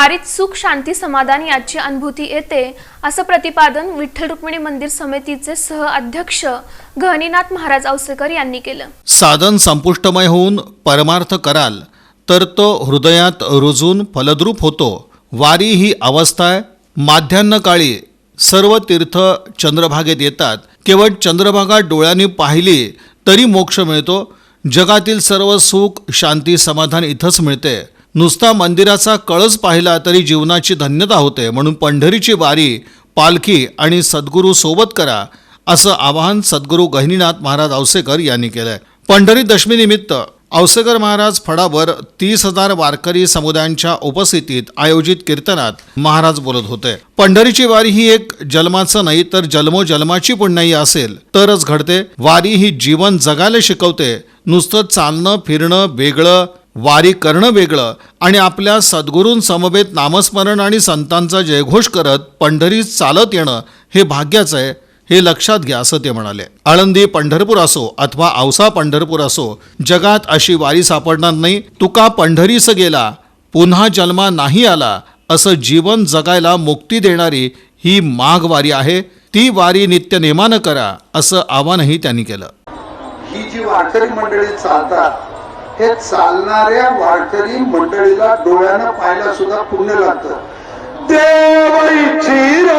वारीत सुख शांती समाधान याची अनुभूती येते असं प्रतिपादन विठ्ठल रुक्मिणी मंदिर समितीचे सह अध्यक्ष गहनीनाथ महाराज औसेकर यांनी केलं. साधन संपुष्टमय होऊन परमार्थ कराल तर तो हृदयात रुजून फलद्रूप होतो. वारी ही अवस्था आहे माध्यान्ह काळी सर्व तीर्थ चंद्रभागेत येतात. केवळ चंद्रभागा डोळ्यांनी पाहिली तरी मोक्ष मिळतो. जगातील सर्व सुख शांती समाधान इथंच मिळते. नुसता मंदिराचा कळस पाहिला तरी जीवनाची धन्यता होते. म्हणून पंढरीची वारी पालखी आणि सद्गुरू सोबत करा असं आवाहन सद्गुरू गहिनीनाथ महाराज औसेकर यांनी केलंय. पंढरी दशमीनिमित्त औसेकर महाराज फडावर तीस हजार वारकरी समुदायांच्या उपस्थितीत आयोजित कीर्तनात महाराज बोलत होते. पंढरीची वारी ही एक जन्माचं नाही तर जन्मोजन्माची पुण्याई असेल तरच घडते. वारी ही जीवन जगायला शिकवते. नुसतं चालणं फिरणं वेगळं वारी करणं वेगळं आणि आपल्या सद्गुरूंसमवेत नामस्मरण आणि संतांचा जयघोष करत पंढरीत चालत येणं हे भाग्याचं आहे हे लक्षात घ्या असं ते म्हणाले. आळंदी पंढरपूर असो अथवा औसा पंढरपूर असो जगात अशी वारी सापडणार नाही. तुका पंढरीस गेला पुन्हा जन्मा नाही आला असं जीवन जगायला मुक्ती देणारी ही माघ वारी आहे. ती वारी नित्य नेमानं करा असं आवाहनही त्यांनी केलं. ही जी वारकरी मंडळी चालतात हे चालणाऱ्या वारकरी मंडळीला डोळ्यानं पाहायला सुद्धा पुण्य लागतं. देवाईची